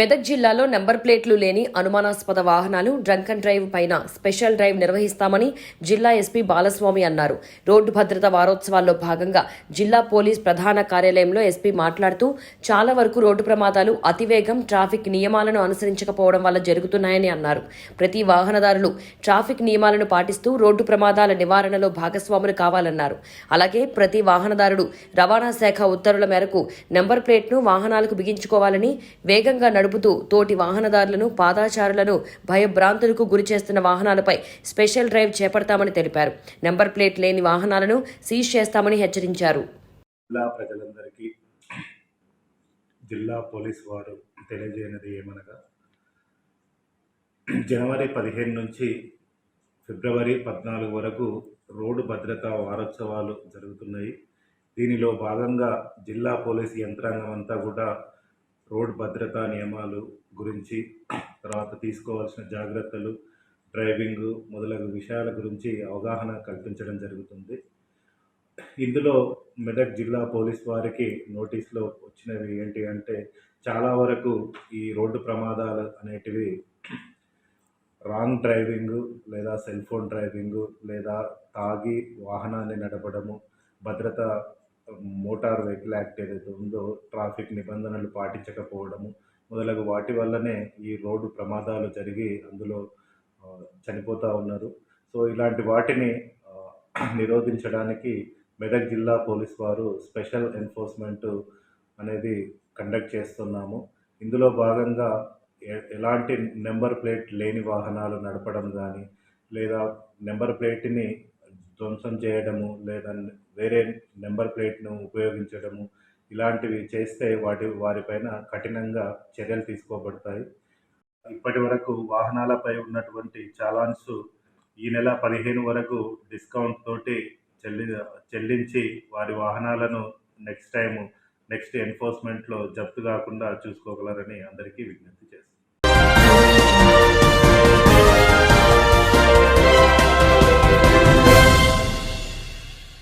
మెదక్ జిల్లాలో నెంబర్ ప్లేట్లు లేని అనుమానాస్పద వాహనాలు డ్రంక్ అండ్ డ్రైవ్ పైన స్పెషల్ డ్రైవ్ నిర్వహిస్తామని జిల్లా ఎస్పీ బాలస్వామి అన్నారు. రోడ్డు భద్రత వారోత్సవాల్లో భాగంగా జిల్లా పోలీస్ ప్రధాన కార్యాలయంలో ఎస్పీ మాట్లాడుతూ చాలా వరకు రోడ్డు ప్రమాదాలు అతివేగం ట్రాఫిక్ నియమాలను అనుసరించకపోవడం వల్ల జరుగుతున్నాయని అన్నారు. ప్రతి వాహనదారులు ట్రాఫిక్ నియమాలను పాటిస్తూ రోడ్డు ప్రమాదాల నివారణలో భాగస్వాములు కావాలన్నారు. అలాగే ప్రతి వాహనదారుడు రవాణా శాఖ ఉత్తర్వుల మేరకు నెంబర్ ప్లేట్ను వాహనాలకు బిగించుకోవాలని వేగంగా జరుపుతూ తోటి వాహనదారులను పాదాచారులను భయభ్రాంతులకు గురి చేస్తున్న వాహనాలపై స్పెషల్ డ్రైవ్ చేపడతామని తెలిపారు. నెంబర్ ప్లేట్ లేని వాహనాలను సీజ్ చేస్తామని హెచ్చరించారు. జిల్లా ప్రజలందరికీ జిల్లా పోలీస్ వారు తెలియజేయనది ఏమనగా జనవరి పదిహేను నుంచి ఫిబ్రవరి పద్నాలుగు వరకు రోడ్డు భద్రతా వారోత్సవాలు జరుగుతున్నాయి. దీనిలో భాగంగా జిల్లా పోలీస్ యంత్రాంగం అంతా కూడా రోడ్ భద్రతా నియమాలు గురించి తర్వాత తీసుకోవాల్సిన జాగ్రత్తలు డ్రైవింగ్ మొదలగు విషయాల గురించి అవగాహన కల్పించడం జరుగుతుంది. ఇందులో మెదక్ జిల్లా పోలీస్ వారికి నోటీస్లో వచ్చినవి ఏంటి అంటే చాలా వరకు ఈ రోడ్డు ప్రమాదాలు అనేటివి రాంగ్ డ్రైవింగ్ లేదా సెల్ ఫోన్ డ్రైవింగ్ లేదా తాగి వాహనాన్ని నడపడము భద్రత మోటార్ వెహికల్ యాక్ట్ ఏదైతే ఉందో ట్రాఫిక్ నిబంధనలు పాటించకపోవడము మొదలగు వాటి వల్లనే ఈ రోడ్డు ప్రమాదాలు జరిగి అందులో చనిపోతూ ఉన్నారు. సో ఇలాంటి వాటిని నిరోధించడానికి మెదక్ జిల్లా పోలీస్ వారు స్పెషల్ ఎన్ఫోర్స్మెంట్ అనేది కండక్ట్ చేస్తున్నాము. ఇందులో భాగంగా ఎలాంటి నెంబర్ ప్లేట్ లేని వాహనాలు నడపడం కానీ లేదా నెంబర్ ప్లేట్ని ధ్వంసం చేయడము లేదా వేరే నెంబర్ ప్లేట్ను ఉపయోగించడము ఇలాంటివి చేస్తే వాటి వారిపైన కఠినంగా చర్యలు తీసుకోబడతాయి. ఇప్పటి వరకు వాహనాలపై ఉన్నటువంటి చాలాన్స్ ఈ నెల పదిహేను వరకు డిస్కౌంట్ తోటి చెల్లి చెల్లించి వారి వాహనాలను నెక్స్ట్ టైం నెక్స్ట్ ఎన్ఫోర్స్మెంట్లో జప్తు కాకుండా చూసుకోగలరని అందరికీ విజ్ఞప్తి